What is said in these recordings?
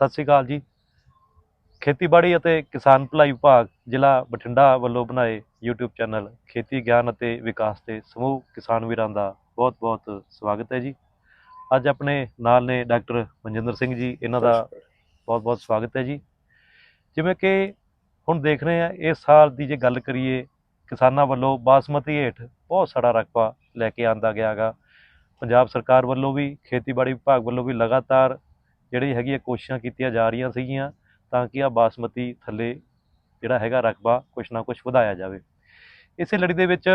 ਸਤਿ ਸ਼੍ਰੀ ਅਕਾਲ ਜੀ। ਖੇਤੀਬਾੜੀ ਅਤੇ ਕਿਸਾਨ ਭਲਾਈ ਵਿਭਾਗ ਜ਼ਿਲ੍ਹਾ ਬਠਿੰਡਾ ਵੱਲੋਂ ਬਣਾਏ YouTube ਚੈਨਲ ਖੇਤੀ ਗਿਆਨ ਅਤੇ ਵਿਕਾਸ ਦੇ ਸਮੂਹ ਕਿਸਾਨ ਵੀਰਾਂ ਦਾ ਬਹੁਤ-ਬਹੁਤ ਸਵਾਗਤ ਹੈ ਜੀ। ਅੱਜ ਆਪਣੇ ਨਾਲ ਨੇ ਡਾਕਟਰ ਮਨਜਿੰਦਰ ਸਿੰਘ ਜੀ ਇਹਨਾਂ ਦਾ ਬਹੁਤ-ਬਹੁਤ ਸਵਾਗਤ ਹੈ ਜੀ। ਜਿਵੇਂ ਕਿ ਹੁਣ ਦੇਖ ਰਹੇ ਆ ਇਸ ਸਾਲ ਦੀ ਜੇ ਗੱਲ ਕਰੀਏ ਕਿਸਾਨਾਂ ਵੱਲੋਂ ਬਾਸਮਤੀ ਹੇਠ ਬਹੁਤ ਸਾਰਾ ਰਕਬਾ ਲੈ ਕੇ ਆਂਦਾ ਗਿਆ ਹੈਗਾ ਪੰਜਾਬ ਸਰਕਾਰ ਵੱਲੋਂ ਵੀ ਖੇਤੀਬਾੜੀ ਵਿਭਾਗ ਵੱਲੋਂ ਵੀ ਲਗਾਤਾਰ ਜਿਹੜੀ ਹੈਗੀ ਹੈ ਕੋਸ਼ਿਸ਼ਾਂ ਕੀਤੀਆਂ ਜਾ ਰਹੀਆਂ ਸੀਗੀਆਂ ਤਾਂ ਕਿ ਆ ਬਾਸਮਤੀ ਥੱਲੇ ਜਿਹੜਾ ਹੈਗਾ ਰਕਬਾ ਕੁਛ ਨਾ ਕੁਛ ਵਧਾਇਆ ਜਾਵੇ। ਇਸੇ ਲੜੀ ਦੇ ਵਿੱਚ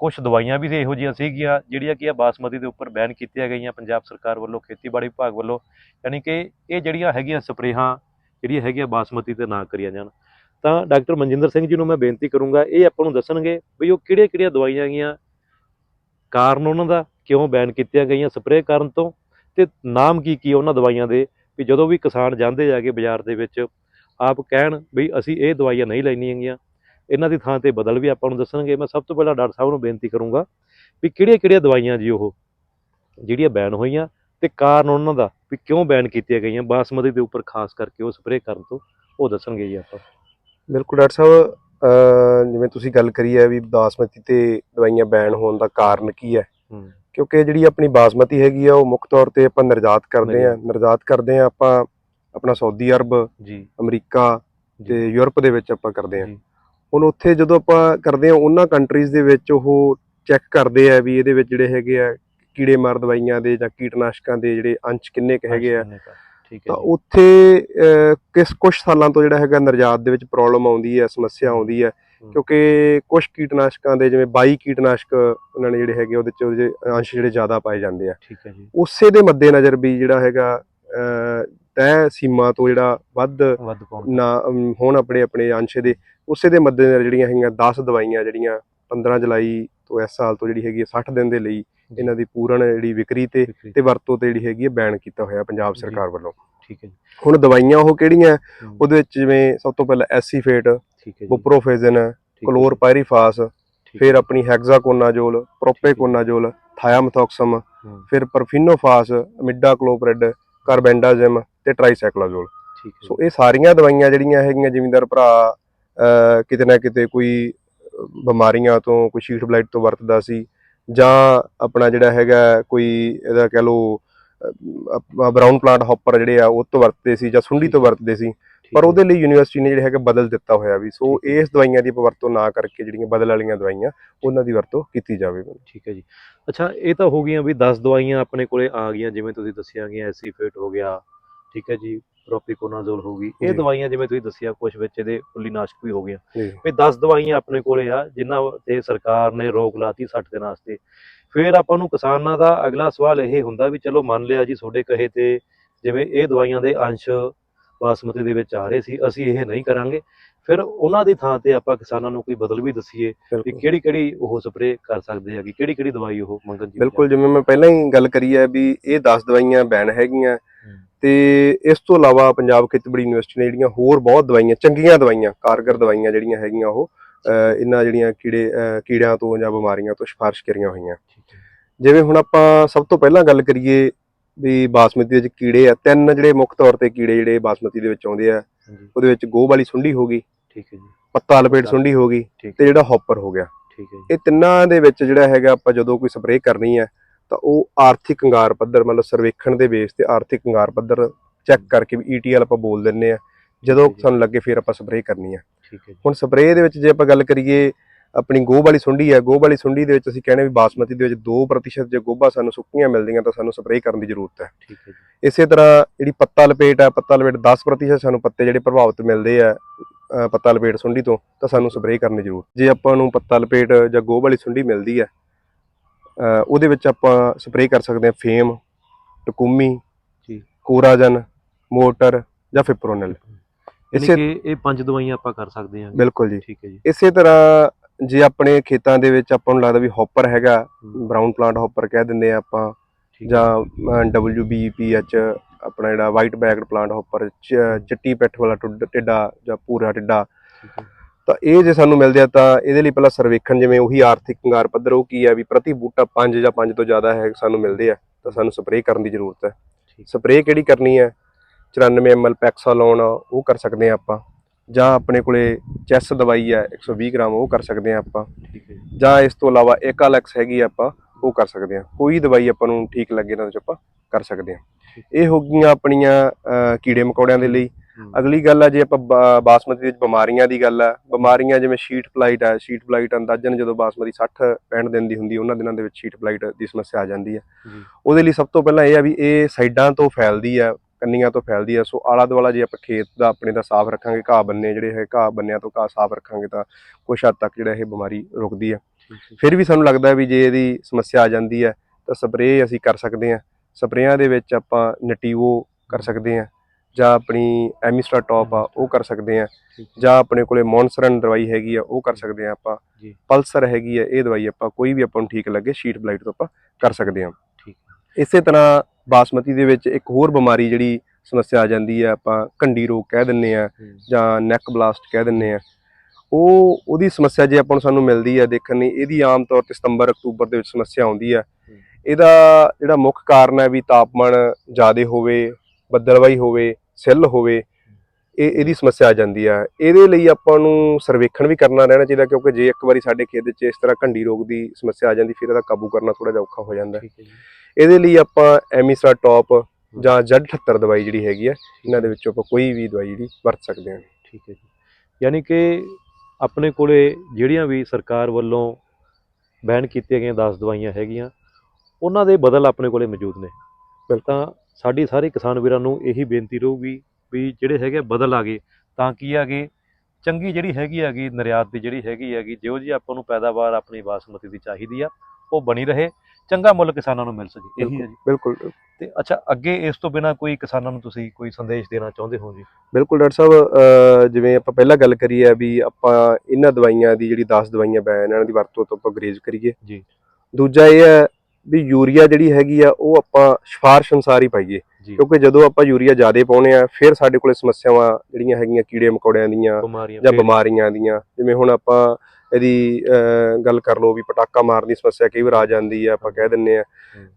ਕੁਝ ਦਵਾਈਆਂ ਵੀ ਇਹੋ ਜਿਹੀਆਂ ਸੀਗੀਆਂ ਜਿਹੜੀਆਂ ਕਿ ਆ ਬਾਸਮਤੀ ਦੇ ਉੱਪਰ ਬੈਨ ਕੀਤੀਆਂ ਗਈਆਂ ਪੰਜਾਬ ਸਰਕਾਰ ਵੱਲੋਂ, ਖੇਤੀਬਾੜੀ ਵਿਭਾਗ ਵੱਲੋਂ, ਯਾਨੀ ਕਿ ਇਹ ਜਿਹੜੀਆਂ ਹੈਗੀਆਂ ਸਪਰੇਹਾਂ ਜਿਹੜੀਆਂ ਹੈਗੀਆਂ ਬਾਸਮਤੀ ਤੇ ਨਾ ਕਰੀਆਂ ਜਾਣ। ਤਾਂ ਡਾਕਟਰ ਮਨਜਿੰਦਰ ਸਿੰਘ ਜੀ ਨੂੰ ਮੈਂ ਬੇਨਤੀ ਕਰੂੰਗਾ, ਇਹ ਆਪਾਂ ਨੂੰ ਦੱਸਣਗੇ ਵੀ ਉਹ ਕਿਹੜੀਆਂ ਕਿਹੜੀਆਂ ਦਵਾਈਆਂ ਗਈਆਂ ਕਾਰਨ ਉਹਨਾਂ ਦਾ, ਕਿਉਂ ਬੈਨ ਕੀਤੀਆਂ ਗਈਆਂ, ਸਪਰੇਅ ਕਰਨ ਤੋਂ ਤੇ ਨਾਮ ਕੀ ਕੀ ਉਹਨਾਂ ਦਵਾਈਆਂ ਦੇ ਵੀ ਜਦੋਂ ਵੀ ਕਿਸਾਨ ਜਾਂਦੇ ਜਾ ਕੇ ਬਾਜ਼ਾਰ ਦੇ ਵਿੱਚ ਆਪ ਕਹਿਣ ਵੀ ਅਸੀਂ ਇਹ ਦਵਾਈਆਂ ਨਹੀਂ ਲੈਣੀਆਂ ਹੈਗੀਆਂ। ਇਹਨਾਂ ਦੀ ਥਾਂ ਤੇ ਬਦਲ ਵੀ ਆਪਾਂ ਨੂੰ ਦੱਸਣਗੇ। ਮੈਂ ਸਭ ਤੋਂ ਪਹਿਲਾਂ ਡਾਕਟਰ ਸਾਹਿਬ ਨੂੰ ਬੇਨਤੀ ਕਰੂੰਗਾ ਵੀ ਕਿਹੜੀਆਂ ਕਿਹੜੀਆਂ ਦਵਾਈਆਂ ਜੀ ਉਹ ਜਿਹੜੀਆਂ ਬੈਨ ਹੋਈਆਂ ਤੇ ਕਾਰਨ ਉਹਨਾਂ ਦਾ ਵੀ ਕਿਉਂ ਬੈਨ ਕੀਤੀਆਂ ਗਈਆਂ ਬਾਸਮਤੀ ਦੇ ਉੱਪਰ ਖਾਸ ਕਰਕੇ ਉਹ ਸਪਰੇਅ ਕਰਨ ਤੋਂ ਉਹ ਦੱਸਣਗੇ ਜੀ ਆਪਾਂ। ਬਿਲਕੁਲ ਡਾਕਟਰ ਸਾਹਿਬ ਜਿਵੇਂ ਤੁਸੀਂ ਗੱਲ ਕਰੀ ਹੈ ਵੀ ਬਾਸਮਤੀ ਤੇ ਦਵਾਈਆਂ ਬੈਨ ਹੋਣ ਦਾ ਕਾਰਨ ਕੀ ਹੂੰ। ਕਿਉਂਕਿ ਜਿਹੜੀ ਆਪਣੀ ਬਾਸਮਤੀ ਹੈਗੀ ਆ ਉਹ ਮੁੱਖ ਤੌਰ ਤੇ ਆਪਾਂ ਨਿਰਯਾਤ ਕਰਦੇ ਆ। ਨਿਰਯਾਤ ਕਰਦੇ ਆ ਆਪਾਂ ਆਪਣਾ ਸਾਊਦੀ ਅਰਬ ਜੀ। ਅਮਰੀਕਾ ਤੇ ਯੂਰਪ ਦੇ ਵਿੱਚ ਆਪਾਂ ਕਰਦੇ ਆ। ਹੁਣ ਉੱਥੇ ਜਦੋਂ ਆਪਾਂ ਕਰਦੇ ਆ ਉਹਨਾਂ ਕੰਟਰੀਜ਼ ਦੇ ਵਿੱਚ ਉਹ ਚੈੱਕ ਕਰਦੇ ਆ ਵੀ ਇਹਦੇ ਵਿੱਚ ਜਿਹੜੇ ਹੈਗੇ ਆ ਕੀੜੇ ਮਾਰ ਦਵਾਈਆਂ ਦੇ ਜਾਂ ਕੀਟਨਾਸ਼ਕਾਂ ਦੇ ਜਿਹੜੇ ਅੰਸ਼ ਕਿੰਨੇ ਕੁ ਹੈਗੇ ਆ। ਠੀਕ ਹੈ ਤਾਂ ਉੱਥੇ ਕਿਸ ਕੁਝ ਸਾਲਾਂ ਤੋਂ ਜਿਹੜਾ ਹੈਗਾ ਨਿਰਯਾਤ ਦੇ ਵਿੱਚ ਪ੍ਰੋਬਲਮ ਆਉਂਦੀ ਹੈ ਸਮੱਸਿਆ ਆਉਂਦੀ ਹੈ। ਕਿਉਂਕਿ ਕੁਝ ਕੀਟਨਾਸ਼ਕਾਂ ਦੇ ਜਿਵੇਂ 22 ਕੀਟਨਾਸ਼ਕ ਉਹਨਾਂ ਨੇ ਜਿਹੜੇ ਹੈਗੇ ਉਹਦੇ ਚ ਉਹਦੇ ਅੰਸ਼ ਜਿਹੜੇ ਜ਼ਿਆਦਾ ਪਾਏ ਜਾਂਦੇ ਆ। ਠੀਕ ਹੈ ਜੀ। ਉਸੇ ਦੇ ਮੱਦੇਨਜ਼ਰ ਵੀ ਜਿਹੜਾ ਹੈਗਾ ਤੈਅ ਸੀਮਾ ਤੋਂ ਜਿਹੜਾ ਵੱਧ ਨਾ ਹੋਣ ਆਪਣੇ ਆਪਣੇ ਅੰਸ਼ ਦੇ ਉਸੇ ਦੇ ਮੱਦੇਨਜ਼ਰ ਜਿਹੜੀਆਂ ਹੈਗੀਆਂ 10 ਦਵਾਈਆਂ ਜਿਹੜੀਆਂ 15 ਜੁਲਾਈ ਤੋਂ ਇਸ ਸਾਲ ਤੋਂ ਜਿਹੜੀ ਹੈਗੀ ਹੈ 60 ਦਿਨ ਦੇ ਲਈ ਇਹਨਾਂ ਦੀ ਪੂਰਨ ਜਿਹੜੀ ਵਿਕਰੀ ਤੇ। ਤੇ ਵਰਤੋਂ ਤੇ ਜਿਹੜੀ ਹੈਗੀ ਹੈ ਬੈਨ ਕੀਤਾ ਹੋਇਆ ਪੰਜਾਬ। ਸਰਕਾਰ ਵੱਲੋਂ। ਠੀਕ ਹੈ ਜੀ। ਹੁਣ ਦਵਾਈਆਂ ਉਹ ਕਿਹੜੀਆਂ? ਉਹਦੇ ਵਿੱਚ ਜਿਵੇਂ ਸਭ ਤੋਂ ਪਹਿਲਾਂ ਐਸੀਫੇਟ ਠੀਕ ਹੈ ਜੀ। ਬੁਪਰੋਫੇਜ਼ਨ ਹੈ, ਕਲੋਰਪਾਇਰੀਫਾਸ ਫਿਰ ਆਪਣੀ ਹੈਗਜ਼ਾਕੋਨਾਜੋਲ ਪ੍ਰੋਪੇਕੋਨਾਜੋਲ ਥਾਇਆਮਥੋਕਸਮ ਫਿਰ ਪਰਫਿਨੋਫਾਸ ਅਮਿਡਾਕਲੋਪ੍ਰਿਡ ਕਾਰਬੈਂਡਾਜ਼ਮ ਤੇ ਟ੍ਰਾਈਸਾਈਕਲੋਜੋਲ ਸੋ ਇਹ ਸਾਰੀਆਂ ਦਵਾਈਆਂ ਜਿਹੜੀਆਂ ਹੈਗੀਆਂ ਜ਼ਿਮੀਂਦਾਰ ਭਰਾ ਕਿਤੇ ਨਾ ਕਿਤੇ ਕੋਈ ਬਿਮਾਰੀਆਂ ਤੋਂ ਕੋਈ ਸ਼ੀਟ ਬਲਾਈਟ ਤੋਂ ਵਰਤਦਾ ਸੀ ਜਾਂ ਆਪਣਾ ਜਿਹੜਾ ਹੈਗਾ ਕੋਈ ਇਹਦਾ ਕਹਿ ਲਓ ਬਰਾਊਨ ਪਲਾਂਟ ਹੌਪਰ ਜਿਹੜੇ ਆ ਉਹ ਤੋਂ ਵਰਤਦੇ ਸੀ ਜਾਂ ਸੁੰਡੀ ਤੋਂ ਵਰਤਦੇ ਸੀ। ਪਰ ਉਹਦੇ ਲਈ ਯੂਨੀਵਰਸਿਟੀ ਨੇ ਜਿਹੜਾ ਹੈਗਾ ਬਦਲ ਦਿੱਤਾ ਹੋਇਆ ਵੀ ਸੋ ਇਸ ਦਵਾਈਆਂ ਦੀ ਵਰਤੋਂ ਨਾ ਕਰਕੇ ਜਿਹੜੀਆਂ ਬਦਲ ਵਾਲੀਆਂ ਦਵਾਈਆਂ ਉਹਨਾਂ ਦੀ ਵਰਤੋਂ ਕੀਤੀ ਜਾਵੇ ਠੀਕ ਹੈ ਜੀ। ਅੱਛਾ ਇਹ ਤਾਂ ਹੋ ਗਈਆਂ ਵੀ 10 ਦਵਾਈਆਂ ਆਪਣੇ ਕੋਲੇ ਆ ਗਈਆਂ ਜਿਵੇਂ ਤੁਸੀਂ ਦੱਸਿਆ ਗਿਆ ਐਸੀਫੇਟ ਹੋ ਗਿਆ ਠੀਕ ਹੈ ਜੀ ਪ੍ਰੋਪੀਕੋਨਾਜ਼ੋਲ ਹੋ ਗਈ। ਇਹ। ਦਵਾਈਆਂ ਜਿਵੇਂ ਤੁਸੀਂ ਦੱਸਿਆ ਕੁਝ ਵਿੱਚ ਇਹਦੇ ਫੁੱਲੀਨਾਸ਼ਕ ਵੀ ਹੋ ਗਈਆਂ। ਜੀ। ਵੀ 10 ਦਵਾਈਆਂ ਆਪਣੇ ਕੋਲੇ ਆ ਜਿਨ੍ਹਾਂ ਤੇ ਸਰਕਾਰ ਨੇ ਰੋਕ ਲਾਤੀ 60 ਦਿਨਾਂ ਵਾਸਤੇ। ਫਿਰ ਆਪਾਂ ਨੂੰ ਕਿਸਾਨਾਂ ਦਾ ਅਗਲਾ ਸਵਾਲ ਇਹ ਹੁੰਦਾ ਵੀ ਚਲੋ ਮੰਨ ਲਿਆ ਜੀ ਤੁਹਾਡੇ ਕਹੇ ਤੇ ਜਿਵੇਂ ਇਹ ਦਵਾਈਆਂ ਦੇ ਅੰਸ਼ ਬਾਸਮਤੀ ਦੇ ਵਿੱਚ ਆ ਰਹੇ ਸੀ ਅਸੀਂ ਇਹ ਨਹੀਂ ਕਰਾਂਗੇ। ਫਿਰ ਉਹਨਾਂ ਦੀ ਥਾਂ ਤੇ ਆਪਾਂ ਕਿਸਾਨਾਂ ਨੂੰ ਕੋਈ ਬਦਲ ਵੀ ਦਸੀਏ ਬਿਲਕੁਲ। ਕਿਹੜੀ ਕਿਹੜੀ ਉਹ ਸਪਰੇਅ ਕਰ ਸਕਦੇ ਆ ਕਿ ਕਿਹੜੀ ਕਿਹੜੀ ਦਵਾਈ ਉਹ ਮੰਗਣ ਦੀ ਬਿਲਕੁਲ ਜਿਵੇਂ ਮੈਂ ਪਹਿਲਾਂ ਹੀ ਗੱਲ ਕਰੀ ਹੈ ਵੀ ਇਹ 10 ਦਵਾਈਆਂ ਬੈਨ ਹੈਗੀਆਂ। ਤੇ ਇਸ ਤੋਂ ਇਲਾਵਾ ਪੰਜਾਬ ਖੇਤੀਬਾੜੀ ਯੂਨੀਵਰਸਿਟੀ ਨੇ ਜਿਹੜੀਆਂ ਹੋਰ ਬਹੁਤ ਦਵਾਈਆਂ ਚੰਗੀਆਂ ਦਵਾਈਆਂ ਕਾਰਗਰ ਦਵਾਈਆਂ ਜਿਹੜੀਆਂ ਹੈਗੀਆਂ ਉਹ ਇਹਨਾਂ ਜਿਹੜੀਆਂ ਕੀੜੇ ਕੀੜਿਆਂ ਤੋਂ ਜਾਂ ਬਿਮਾਰੀਆਂ ਤੋਂ ਸਿਫਾਰਿਸ਼ ਕਰੀਆਂ ਹੋਈਆਂ। ਜਿਵੇਂ ਹੁਣ ਆਪਾਂ ਸਭ ਤੋਂ ਪਹਿਲਾਂ ਗੱਲ ਕਰੀਏ ਵੀ ਬਾਸਮਤੀ ਦੇ ਵਿੱਚ ਕੀੜੇ ਆ। ਤਿੰਨ ਜਿਹੜੇ ਮੁੱਖ ਤੌਰ ਤੇ ਕੀੜੇ ਜਿਹੜੇ ਬਾਸਮਤੀ ਦੇ ਵਿੱਚ ਆਉਂਦੇ ਆ ਹਾਂਜੀ। ਉਹਦੇ ਵਿੱਚ ਗੋਹ ਵਾਲੀ ਸੁੰਡੀ ਹੋ ਗਈ ਠੀਕ ਹੈ ਜੀ। ਪੱਤਾ ਲਪੇਟ ਸੁੰਡੀ ਹੋ ਗਈ ਠੀਕ ਤੇ ਜਿਹੜਾ ਹੌਪਰ ਹੋ ਗਿਆ। ਠੀਕ ਹੈ ਜੀ। ਇਹ ਤਿੰਨਾਂ ਦੇ ਵਿੱਚ ਜਿਹੜਾ ਹੈਗਾ ਆਪਾਂ ਜਦੋਂ ਕੋਈ ਸਪਰੇਅ ਕਰਨੀ ਹੈ ਤਾਂ ਉਹ ਆਰਥਿਕ ਅੰਗਾਰ ਪੱਧਰ ਮਤਲਬ ਸਰਵੇਖਣ ਦੇ ਬੇਸ ਤੇ ਆਰਥਿਕ ਅੰਗਾਰ ਪੱਧਰ ਚੈੱਕ ਕਰਕੇ ਵੀ ETL ਆਪਾਂ ਬੋਲ ਦਿੰਨੇ ਆ। ਜਦੋਂ। ਸਾਨੂੰ ਲੱਗੇ ਫਿਰ ਆਪਾਂ ਸਪਰੇਅ ਕਰਨੀ ਹੈ ਠੀਕ ਹੈ ਜੀ। ਹੁਣ ਸਪਰੇਅ ਦੇ ਵਿੱਚ ਜੇ ਆਪਾਂ ਗੱਲ ਕਰੀਏ ਆਪਣੀ ਗੋਹ ਵਾਲੀ ਸੁੰਡੀ ਹੈ ਗੋਹ ਵਾਲੀ ਸੁੰਡੀ ਦੇ ਵਿੱਚ ਅਸੀਂ ਕਹਿੰਦੇ ਵੀ ਬਾਸਮਤੀ ਦੇ ਵਿੱਚ 2% ਜੇ ਗੋਭਾ ਸਾਨੂੰ ਸੁੱਕੀਆਂ ਮਿਲਦੀਆਂ ਤਾਂ ਸਾਨੂੰ ਸਪਰੇਅ ਕਰਨ ਦੀ ਜ਼ਰੂਰਤ ਹੈ। ਠੀਕ ਹੈ ਜੀ। ਇਸੇ ਤਰ੍ਹਾਂ ਜਿਹੜੀ ਪੱਤਾ ਲਪੇਟ ਹੈ ਪੱਤਾ ਲਪੇਟ 10% ਸਾਨੂੰ ਪੱਤੇ ਜਿਹੜੇ ਪ੍ਰਭਾਵਿਤ ਮਿਲਦੇ ਆ ਪੱਤਾ ਲਪੇਟ ਸੁੰਡੀ ਤੋਂ ਤਾਂ ਸਾਨੂੰ ਸਪਰੇਅ ਕਰਨ ਦੀ ਜ਼ਰੂਰਤ। ਜੇ ਆਪਾਂ ਨੂੰ ਪੱਤਾ ਲਪੇਟ ਜਾਂ ਗੋਹ ਵਾਲੀ ਸੁੰਡੀ ਮਿਲਦੀ ਹੈ ਉਹਦੇ ਵਿੱਚ ਆਪਾਂ ਸਪਰੇਅ ਕਰ ਸਕਦੇ ਹਾਂ ਫੇਮ ਟਕੂਮੀ ਜੀ। ਕੋਰਾਜਨ ਮੋਟਰ ਜਾਂ ਫਿਪਰੋਨਲ। ਇਸੇ ਇਹ ਪੰਜ ਦਵਾਈਆਂ ਆਪਾਂ ਕਰ ਸਕਦੇ ਹਾਂ। ਬਿਲਕੁਲ ਜੀ। ਠੀਕ ਹੈ ਜੀ। ਇਸੇ ਤਰ੍ਹਾਂ ਜੇ ਆਪਣੇ ਖੇਤਾਂ ਦੇ ਵਿੱਚ ਆਪਾਂ ਨੂੰ ਲੱਗਦਾ ਵੀ ਹੌਪਰ ਹੈਗਾ ਬਰਾਊਨ ਪਲਾਂਟ ਹੌਪਰ ਕਹਿ ਦਿੰਦੇ ਆ ਆਪਾਂ ਜਾਂ WBPH ਆਪਣਾ ਜਿਹੜਾ ਵਾਈਟ ਬੈਕਡ ਪਲਾਂਟ ਹੌਪਰ ਚਿੱਟੀ ਪਿੱਠ ਵਾਲਾ ਟੁੱਡ- ਜਾਂ ਪੂਰਾ ਟਿੱਡਾ। ਤਾਂ ਇਹ ਜੇ ਸਾਨੂੰ ਮਿਲਦੇ ਆ ਤਾਂ ਇਹਦੇ ਲਈ ਪਹਿਲਾਂ ਸਰਵੇਖਣ ਜਿਵੇਂ ਉਹੀ ਆਰਥਿਕ ਅੰਗਾਰ ਪੱਧਰ ਉਹ ਕੀ ਹੈ ਵੀ ਪ੍ਰਤੀ ਬੂਟਾ 5 ਜਾਂ 5 ਤੋਂ ਜ਼ਿਆਦਾ ਹੈ ਸਾਨੂੰ ਮਿਲਦੇ ਆ ਤਾਂ ਸਾਨੂੰ ਸਪਰੇਅ ਕਰਨ ਦੀ ਜ਼ਰੂਰਤ ਹੈ। ਸਪਰੇਅ ਕਿਹੜੀ ਕਰਨੀ ਹੈ? 94 ml ਪੈਕਸਾਲੋਨ ਉਹ ਕਰ ਸਕਦੇ ਆ ਆਪਾਂ। ਜਾਂ ਆਪਣੇ ਕੋਲੇ ਚੈਸ ਦਵਾਈ ਹੈ 120 ਗ੍ਰਾਮ ਉਹ ਕਰ ਸਕਦੇ ਆ ਆਪਾਂ। ਠੀਕ ਹੈ ਜੀ। ਇਸ ਤੋਂ ਇਲਾਵਾ ਏਕਾਲੈਕਸ ਹੈਗੀ ਆ ਆਪਾਂ ਉਹ ਕਰ ਸਕਦੇ ਆ ਕੋਈ ਦਵਾਈ ਆਪਾਂ ਨੂੰ ਠੀਕ ਲੱਗੇ ਵਿੱਚ ਆਪਾਂ ਕਰ ਸਕਦੇ ਆ ਇਹ ਹੋ ਗਈਆਂ ਆਪਣੀਆਂ ਕੀੜੇ ਮਕੌੜਿਆਂ ਦੇ ਲਈ। ਅਗਲੀ ਗੱਲ ਆ ਜੇ ਆਪਾਂ ਬਾਸਮਤੀ ਦੇ ਵਿੱਚ ਬਿਮਾਰੀਆਂ ਦੀ ਗੱਲ ਆ ਬਿਮਾਰੀਆਂ ਜਿਵੇਂ ਸ਼ੀਟ ਫਲਾਈਟ ਆ ਸ਼ੀਟ ਫਲਾਈਟ ਅੰਦਾਜ਼ਨ ਜਦੋਂ ਬਾਸਮਤੀ 60 65 ਦਿਨ ਦੀ ਹੁੰਦੀ ਉਹਨਾਂ ਦਿਨਾਂ ਦੇ ਵਿੱਚ ਸ਼ੀਟ ਫਲਾਈਟ ਦੀ ਸਮੱਸਿਆ ਆ ਜਾਂਦੀ ਹੈ ਜੀ। ਉਹਦੇ ਲਈ ਸਭ ਤੋਂ ਪਹਿਲਾਂ ਇਹ ਆ ਵੀ ਇਹ ਸਾਈਡਾਂ ਤੋਂ ਫੈਲਦੀ ਆ ਕੰਨੀਆਂ ਤੋਂ ਫੈਲਦੀ ਆ ਸੋ ਆਲਾ ਦੁਆਲਾ ਜੇ ਆਪਾਂ ਖੇਤ ਦਾ ਆਪਣੇ ਦਾ ਸਾਫ਼ ਰੱਖਾਂਗੇ ਘਾਹ ਬੰਨੇ ਜਿਹੜੇ ਹੈ ਘਾਹ ਬੰਨਿਆਂ ਤੋਂ ਘਾਹ ਸਾਫ਼ ਰੱਖਾਂਗੇ ਤਾਂ ਕੁਛ ਹੱਦ ਤੱਕ ਜਿਹੜਾ ਇਹ ਬਿਮਾਰੀ ਰੁਕਦੀ ਆ। ਹੈ ਫਿਰ ਵੀ ਸਾਨੂੰ ਲੱਗਦਾ ਵੀ ਜੇ ਇਹਦੀ ਸਮੱਸਿਆ ਆ ਜਾਂਦੀ ਹੈ ਤਾਂ ਸਪਰੇਅ ਅਸੀਂ ਕਰ ਸਕਦੇ ਹਾਂ ਸਪਰੇਆਂ ਦੇ ਵਿੱਚ ਆਪਾਂ ਨਟੀਵੋ ਕਰ ਸਕਦੇ ਹਾਂ ਜਾਂ ਆਪਣੀ ਐਮਿਸਟਰਾ ਟਾਪ ਆ ਉਹ ਕਰ ਸਕਦੇ ਹੈ। ਜਾਂ ਆਪਣੇ ਕੋਲੇ ਮੌਨਸਰਨ ਦਵਾਈ ਹੈਗੀ ਆ ਉਹ ਕਰ ਸਕਦੇ ਹਾਂ ਆਪਾਂ। ਪਲਸਰ ਹੈਗੀ ਆ ਇਹ ਦਵਾਈ ਆਪਾਂ ਕੋਈ ਵੀ ਆਪਾਂ ਨੂੰ ਠੀਕ ਲੱਗੇ ਸ਼ੀਟ ਬਲਾਈਟ ਤੋਂ ਆਪਾਂ ਕਰ ਸਕਦੇ ਠੀਕ ਇਸੇ ਤਰ੍ਹਾਂ ਬਾਸਮਤੀ ਦੇ ਵਿੱਚ ਇੱਕ ਹੋਰ ਬਿਮਾਰੀ ਜਿਹੜੀ ਸਮੱਸਿਆ ਆ ਜਾਂਦੀ ਹੈ ਆਪਾਂ ਕੰਡੀ ਰੋਗ ਕਹਿ ਦਿੰਨੇ ਆ ਜਾਂ ਨੈਕ ਬਲਾਸਟ ਕਹਿ ਦਿੰਨੇ ਆ ਉਹ ਉਹਦੀ ਸਮੱਸਿਆ ਜੇ ਆਪਾਂ ਨੂੰ ਸਾਨੂੰ ਮਿਲਦੀ ਹੈ ਦੇਖਣ ਲਈ ਇਹਦੀ ਆਮ ਤੌਰ ਤੇ ਸਤੰਬਰ ਅਕਤੂਬਰ ਦੇ ਵਿੱਚ ਸਮੱਸਿਆ ਆਉਂਦੀ ਹੈ। ਇਹਦਾ ਜਿਹੜਾ ਮੁੱਖ ਕਾਰਨ ਹੈ ਵੀ ਤਾਪਮਾਨ ਜ਼ਿਆਦਾ ਹੋਵੇ ਬੱਦਲਵਾਈ ਹੋਵੇ ਸਿੱਲ ਹੋਵੇ ਇਹ ਇਹਦੀ ਸਮੱਸਿਆ ਆ ਜਾਂਦੀ ਆ। ਇਹਦੇ ਲਈ ਆਪਾਂ ਨੂੰ ਸਰਵੇਖਣ ਵੀ ਕਰਨਾ ਰਹਿਣਾ ਚਾਹੀਦਾ ਕਿਉਂਕਿ ਜੇ ਇੱਕ ਵਾਰੀ ਸਾਡੇ ਖੇਤ 'ਚ ਇਸ ਤਰ੍ਹਾਂ ਘੰਡੀ ਰੋਗ ਦੀ ਸਮੱਸਿਆ ਆ ਜਾਂਦੀ ਫਿਰ ਇਹਦਾ ਕਾਬੂ ਕਰਨਾ ਥੋੜਾ ਜਿਹਾ ਔਖਾ ਹੋ ਜਾਂਦਾ। ਇਹਦੇ ਲਈ ਆਪਾਂ ਐਮਿਸਾ ਟਾਪ ਜਾਂ Z78 ਦਵਾਈ ਜਿਹੜੀ ਹੈਗੀ ਆ ਇਹਨਾਂ ਦੇ ਵਿੱਚੋਂ ਆਪਾਂ ਕੋਈ ਵੀ ਦਵਾਈ ਜਿਹੜੀ ਵਰਤ ਸਕਦੇ ਹਾਂ। ਠੀਕ ਹੈ ਜੀ। ਯਾਨੀ ਕਿ ਆਪਣੇ ਕੋਲੇ ਜਿਹੜੀਆਂ ਵੀ ਸਰਕਾਰ ਵੱਲੋਂ ਬੈਨ ਕੀਤੀਆਂ ਗਈਆਂ 10 ਦਵਾਈਆਂ ਹੈਗੀਆਂ ਉਹਨਾਂ ਦੇ ਬਦਲ ਆਪਣੇ ਕੋਲੇ ਮੌਜੂਦ ਨੇ। ਬਿਲਕੁਲ। ਤਾਂ ਸਾਡੀ ਸਾਰੇ ਕਿਸਾਨ ਵੀਰਾਂ ਨੂੰ ਇਹੀ ਬੇਨਤੀ ਰਹੂਗੀ ਵੀ ਜਿਹੜੇ ਹੈਗੇ ਆ ਬਦਲ ਆ ਗਏ ਤਾਂ ਕੀ ਆ ਕਿ ਚੰਗੀ ਜਿਹੜੀ ਹੈਗੀ ਹੈਗੀ ਨਿਰਯਾਤ ਦੀ ਜਿਹੜੀ ਹੈਗੀ ਹੈਗੀ ਜਿਹੋ ਜੀ ਆਪਾਂ ਨੂੰ ਪੈਦਾਵਾਰ ਆਪਣੀ ਬਾਸਮਤੀ ਦੀ ਚਾਹੀਦੀ ਆ ਉਹ ਬਣੀ ਰਹੇ ਚੰਗਾ ਮੁੱਲ ਕਿਸਾਨਾਂ ਨੂੰ ਮਿਲ ਸਕੇ ਇਹੀ ਹੈ ਜੀ। ਬਿਲਕੁਲ। ਤੇ ਅੱਛਾ ਅੱਗੇ ਇਸ ਤੋਂ ਬਿਨਾ ਕੋਈ ਕਿਸਾਨਾਂ ਨੂੰ ਤੁਸੀਂ ਕੋਈ ਸੰਦੇਸ਼ ਦੇਣਾ ਚਾਹੁੰਦੇ ਹੋ ਜੀ? ਬਿਲਕੁਲ ਡਾਕਟਰ ਸਾਹਿਬ ਜਿਵੇਂ ਆਪਾਂ ਪਹਿਲਾਂ ਗੱਲ ਕਰੀ ਹੈ ਵੀ ਆਪਾਂ ਇਹਨਾਂ ਦਵਾਈਆਂ ਦੀ ਜਿਹੜੀ 10 ਦਵਾਈਆਂ ਬੈਨ ਇਹਨਾਂ ਦੀ ਵਰਤੋਂ ਤੋਂ ਆਪਾਂ ਗਰੇਜ ਕਰੀਏ। ਜੀ। ਦੂਜਾ ਇਹ ਹੈ ਵੀ ਯੂਰੀਆ ਜਿਹੜੀ ਹੈਗੀ ਆ ਉਹ ਆਪਾਂ ਸਿਫਾਰਿਸ਼ ਅਨੁਸਾਰ ਹੀ ਪਾਈਏ। ਕਿਉਂਕਿ ਜਦੋਂ ਆਪਾਂ ਯੂਰੀਆ ਜ਼ਿਆਦਾ ਪਾਉਨੇ ਆ ਫਿਰ ਸਾਡੇ ਕੋਲੇ ਸਮੱਸਿਆਵਾਂ ਜਿਹੜੀਆਂ ਹੈਗੀਆਂ ਕੀੜੇ ਮਕੌੜਿਆਂ ਦੀਆਂ ਜਾਂ ਬਿਮਾਰੀਆਂ ਦੀਆਂ ਜਿਵੇਂ ਹੁਣ ਆਪਾਂ ਇਹਦੀ ਗੱਲ ਕਰ ਲਓ ਵੀ ਪਟਾਕਾ ਮਾਰਨ ਦੀ ਸਮੱਸਿਆ ਕਈ ਵਾਰ ਆ ਜਾਂਦੀ ਆ ਆਪਾਂ ਕਹਿ ਦਿੰਨੇ ਆ।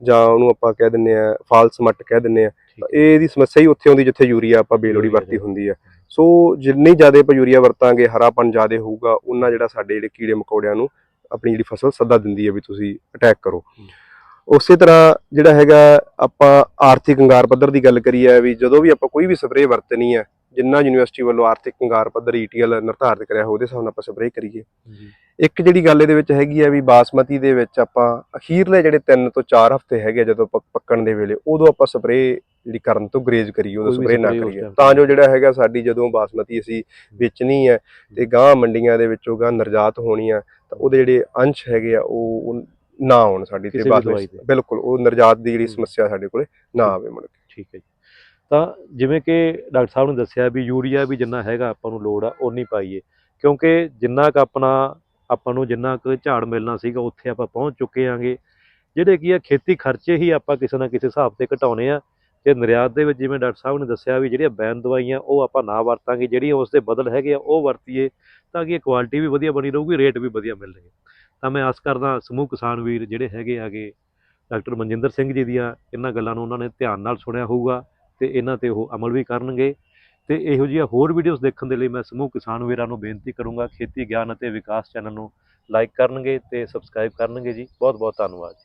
ਜਾਂ ਉਹਨੂੰ ਆਪਾਂ ਕਹਿ ਦਿੰਨੇ ਆ ਫਾਲਸ ਮੱਟ ਕਹਿ ਦਿੰਨੇ ਆ। ਇਹ ਇਹਦੀ ਸਮੱਸਿਆ ਹੀ ਉੱਥੇ ਆਉਂਦੀ ਜਿੱਥੇ ਯੂਰੀਆ ਆਪਾਂ ਬੇਲੋੜੀ ਵਰਤੀ। ਹੁੰਦੀ ਆ ਸੋ ਜਿੰਨੀ ਜ਼ਿਆਦਾ ਆਪਾਂ ਯੂਰੀਆ ਵਰਤਾਂਗੇ ਹਰਾਪਣ ਜ਼ਿਆਦਾ ਹੋਊਗਾ ਉਹਨਾਂ ਜਿਹੜਾ ਸਾਡੇ ਜਿਹੜੇ ਕੀੜੇ ਮਕੌੜਿਆਂ ਨੂੰ ਆਪਣੀ ਜਿਹੜੀ ਫਸਲ ਸੱਦਾ ਦਿੰਦੀ ਹੈ ਵੀ ਤੁਸੀਂ ਅਟੈਕ ਕਰੋ। ਉਸੇ ਤਰ੍ਹਾਂ ਜਿਹੜਾ ਹੈਗਾ ਆਪਾਂ ਆਰਥਿਕ ਅੰਗਾਰ ਪੱਧਰ ਦੀ ਗੱਲ ਕਰੀਏ ਵੀ ਜਦੋਂ ਵੀ ਆਪਾਂ ਕੋਈ ਵੀ ਸਪਰੇਅ ਵਰਤਣੀ ਹੈ ਜਿੰਨਾ ਯੂਨੀਵਰਸਿਟੀ ਵੱਲੋਂ ਆਰਥਿਕ ਅੰਗਾਰ ਪੱਧਰ ਈਟੀਐਲ ਨਿਰਧਾਰਿਤ ਕਰਿਆ ਉਹਦੇ ਹਿਸਾਬ ਨਾਲ ਆਪਾਂ ਸਪਰੇਅ ਕਰੀਏ। ਇੱਕ ਜਿਹੜੀ ਗੱਲ ਇਹਦੇ ਵਿੱਚ ਹੈਗੀ ਆ ਵੀ ਬਾਸਮਤੀ ਦੇ ਵਿੱਚ ਆਪਾਂ ਅਖੀਰਲੇ ਜਿਹੜੇ 3 ਤੋਂ 4 ਹਫ਼ਤੇ ਹੈਗੇ ਆ ਜਦੋਂ ਪੱਕ- ਪੱਕਣ ਦੇ ਵੇਲੇ ਉਦੋਂ ਆਪਾਂ ਸਪਰੇਅ ਜਿਹੜੀ ਕਰਨ ਤੋਂ ਗਰੇਜ ਕਰੀਏ ਉਦੋਂ ਸਪਰੇਅ ਨਾ ਕਰੀਏ। ਤਾਂ ਜੋ ਜਿਹੜਾ ਹੈਗਾ ਸਾਡੀ ਜਦੋਂ ਬਾਸਮਤੀ ਅਸੀਂ ਵੇਚਣੀ ਹੈ ਤੇ ਗਾਂ ਮੰਡੀਆਂ ਦੇ ਵਿੱਚੋਂ ਗਾਂ ਨਿਰਯਾਤ ਹੋਣੀ ਆ ਤਾਂ ਉਹਦੇ ਜਿਹੜੇ ਅੰਸ਼ ਹੈਗੇ ਆ ਉਹ ਨਾ ਆਉਣ ਸਾਡੀ ਤੇ ਕਿਸੇ ਵੀ ਬਾਸਮਤੀ ਦਵਾਈ ਦੇ। ਬਿਲਕੁਲ ਉਹ ਨਿਰਯਾਤ ਦੀ ਜਿਹੜੀ। ਸਮੱਸਿਆ ਸਾਡੇ ਕੋਲੇ ਨਾ ਆਵੇ ਮੁੜ ਕੇ। ਠੀਕ ਹੈ ਜੀ। ਤਾਂ ਜਿਵੇਂ ਕਿ ਡਾਕਟਰ ਸਾਹਿਬ ਨੇ ਦੱਸਿਆ ਵੀ ਯੂਰੀਆ ਵੀ ਜਿੰਨਾ ਹੈਗਾ ਆਪਾਂ ਨੂੰ ਲੋੜ ਆ ਓਨੀ ਪਾਈਏ। ਕਿਉਂਕਿ ਜਿੰਨਾ ਕੁ ਆਪਣਾ ਆਪਾਂ ਨੂੰ ਜਿੰਨਾ ਕੁ ਝਾੜ ਮਿਲਣਾ ਸੀਗਾ ਉੱਥੇ ਆਪਾਂ ਪਹੁੰਚ ਚੁੱਕੇ ਆਂਗੇ। ਜਿਹੜੇ ਕੀ ਆ ਖੇਤੀ ਖਰਚੇ ਹੀ ਆਪਾਂ ਕਿਸੇ ਨਾ ਕਿਸੇ ਹਿਸਾਬ ਤੇ ਘਟਾਉਣੇ ਆ। ਤੇ ਨਿਰਯਾਤ ਦੇ ਵਿੱਚ ਜਿਵੇਂ ਡਾਕਟਰ ਸਾਹਿਬ ਨੇ ਦੱਸਿਆ ਵੀ ਜਿਹੜੀਆਂ ਬੈਨ ਦਵਾਈਆਂ ਉਹ ਆਪਾਂ ਨਾ ਵਰਤਾਂਗੇ। ਜਿਹੜੀਆਂ ਉਸ ਦੇ ਬਦਲ ਹੈਗੇ ਆ ਉਹ ਵਰਤੀਏ ਤਾਂ ਕਿ ਕੁਆਲਿਟੀ ਵੀ ਵਧੀਆ ਬਣੀ ਰਹੂਗੀ ਰੇਟ ਵੀ ਵਧੀਆ ਮਿਲਣਗੇ। ਤਾਂ ਮੈਂ ਆਸ ਕਰਦਾ ਸਮੂਹ ਕਿਸਾਨ ਵੀਰ ਜਿਹੜੇ ਹੈਗੇ ਆਗੇ, ਡਾਕਟਰ ਮਨਜਿੰਦਰ ਸਿੰਘ ਜੀ ਦੀਆਂ ਇਹਨਾਂ ਗੱਲਾਂ ਨੂੰ ਉਹਨਾਂ ਨੇ ਧਿਆਨ ਨਾਲ ਸੁਣਿਆ ਹੋਊਗਾ ਤੇ ਇਹਨਾਂ ਤੇ ਉਹ ਅਮਲ ਵੀ ਕਰਨਗੇ। ਤੇ ਇਹੋ ਜਿਹੀਆਂ ਹੋਰ ਵੀਡੀਓਜ਼ ਦੇਖਣ ਦੇ ਲਈ ਮੈਂ ਸਮੂਹ ਕਿਸਾਨ ਵੀਰਾਂ ਨੂੰ ਬੇਨਤੀ ਕਰੂੰਗਾ ਖੇਤੀ ਗਿਆਨ ਅਤੇ ਵਿਕਾਸ ਚੈਨਲ ਨੂੰ ਲਾਈਕ ਕਰਨਗੇ ਤੇ ਸਬਸਕ੍ਰਾਈਬ ਕਰਨਗੇ ਜੀ। ਬਹੁਤ ਬਹੁਤ ਧੰਨਵਾਦ